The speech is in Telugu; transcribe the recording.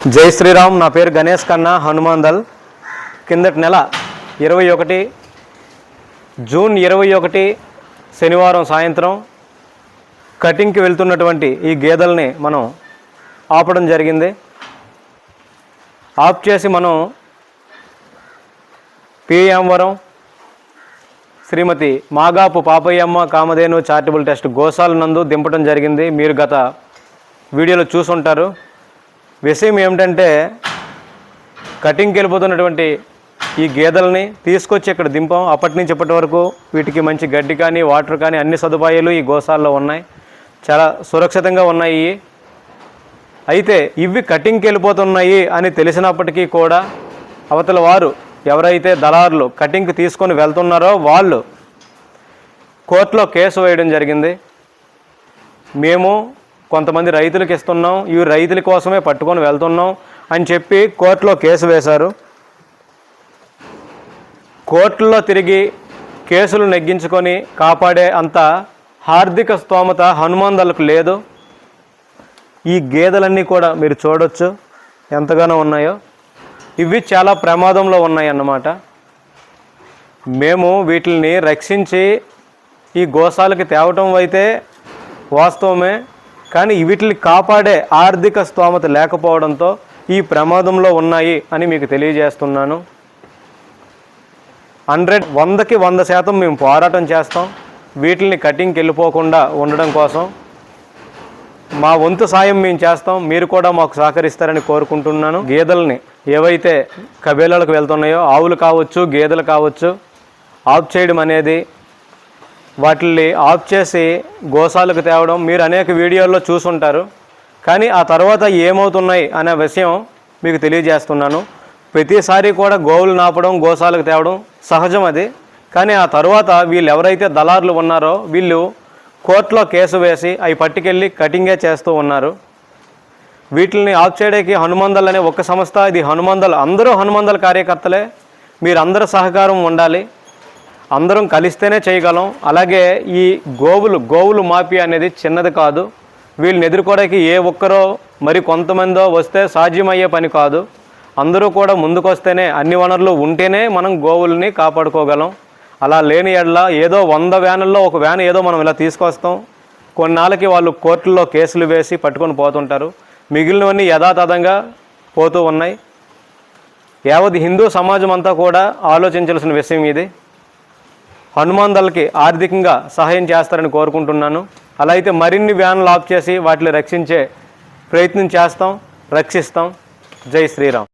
జై శ్రీరామ్ నా పేరు గణేష్ కన్నా హనుమాందల్ కిందటి నెల ఇరవై ఒకటి జూన్ ఇరవై ఒకటి శనివారం సాయంత్రం కటింగ్కి వెళ్తున్నటువంటి ఈ గేదెల్ని మనం ఆపడం జరిగింది. ఆఫ్ చేసి మనం పిఎంవరం శ్రీమతి మాగాపు పాపయ్యమ్మ కామధేను చారిటబుల్ ట్రస్ట్ గోశాల నందు దింపడం జరిగింది. మీరు గత వీడియోలో చూసుంటారు. విషయం ఏమిటంటే కటింగ్కి వెళ్ళిపోతున్నటువంటి ఈ గేదెలని తీసుకొచ్చి ఇక్కడ దింపాం. అప్పటి నుంచి ఇప్పటి వరకు వీటికి మంచి గడ్డి కానీ వాటర్ కానీ అన్ని సదుపాయాలు ఈ గోశాలలో ఉన్నాయి. చాలా సురక్షితంగా ఉన్నాయి. అయితే ఇవి కటింగ్కి వెళ్ళిపోతున్నాయి అని తెలిసినప్పటికీ కూడా అవతల వారు ఎవరైతే దళారులు కటింగ్కి తీసుకొని వెళ్తున్నారో వాళ్ళు కోర్టులో కేసు వేయడం జరిగింది. మేము కొంతమంది రైతులకు ఇస్తున్నాం ఇవి రైతుల కోసమే పట్టుకొని వెళ్తున్నాం అని చెప్పి కోర్టులో కేసు వేశారు. కోర్టుల్లో తిరిగి కేసులు నెగ్గించుకొని కాపాడే అంత హార్దిక స్తోమత హనుమందలకు లేదు. ఈ గేదెలన్నీ కూడా మీరు చూడొచ్చు ఎంతగానో ఉన్నాయో. ఇవి చాలా ప్రమాదంలో ఉన్నాయి అన్నమాట మేము వీటిని రక్షించి ఈ గోశాలకి తేవటం అయితే వాస్తవమే. కానీ వీటిని కాపాడే ఆర్థిక స్తోమత లేకపోవడంతో ఈ ప్రమాదంలో ఉన్నాయి అని మీకు తెలియజేస్తున్నాను. హండ్రెడ్ వందకి వంద శాతం మేము పోరాటం చేస్తాం. వీటిని కటింగ్కి వెళ్ళిపోకుండా ఉండడం కోసం. మా వంతు సాయం మేము చేస్తాం. మీరు కూడా మాకు సహకరిస్తారని కోరుకుంటున్నాను. గేదెలని ఏవైతే కబేలాలకు వెళ్తున్నాయో ఆవులు కావచ్చు గేదెలు కావచ్చు ఆఫ్ చేయడం అనేది వాటిని ఆఫ్ చేసి గోశాలకు తేవడం మీరు అనేక వీడియోల్లో చూసుంటారు. కానీ ఆ తర్వాత ఏమవుతున్నాయి అనే విషయం మీకు తెలియజేస్తున్నాను. ప్రతిసారి కూడా గోవులు నాపడం గోశాలకు తేవడం సహజం అది. కానీ ఆ తర్వాత వీళ్ళు ఎవరైతే దళారులు ఉన్నారో వీళ్ళు కోర్టులో కేసు వేసి అవి పట్టుకెళ్ళి కటింగే చేస్తూ ఉన్నారు. వీటిని ఆఫ్ చేయడానికి హనుమందల్ అనే ఒక సంస్థ ఇది హనుమందల్ అందరూ హనుమందల్ కార్యకర్తలే. మీరందరూ సహకారం ఉండాలి. అందరం కలిస్తేనే చేయగలం. అలాగే ఈ గోవులు గోవులు మాఫియా అనేది చిన్నది కాదు. వీళ్ళని ఎదుర్కోవడానికి ఏ ఒక్కరో మరి కొంతమందో వస్తే సాధ్యమయ్యే పని కాదు. అందరూ కూడా ముందుకొస్తేనే అన్ని వనరులు ఉంటేనే మనం గోవుల్ని కాపాడుకోగలం. అలా లేని ఎడల ఏదో వంద వ్యానుల్లో ఒక వ్యాన్ ఏదో మనం ఇలా తీసుకొస్తాం. కొన్నాళ్ళకి వాళ్ళు కోర్టుల్లో కేసులు వేసి పట్టుకొని పోతుంటారు. మిగిలినవన్నీ యథాతథంగా పోతూ ఉన్నాయి. యావత్ హిందూ సమాజం అంతా కూడా ఆలోచించాల్సిన విషయం ఇది. హనుమాన్ దళకి ఆర్థికంగా సహాయం చేస్తారని కోరుకుంటున్నాను. అలా అయితే మరిన్ని వ్యాన్లు ఆఫ్ చేసి వాటిని రక్షించే ప్రయత్నం చేస్తాం. రక్షిస్తాం. జై శ్రీరామ్.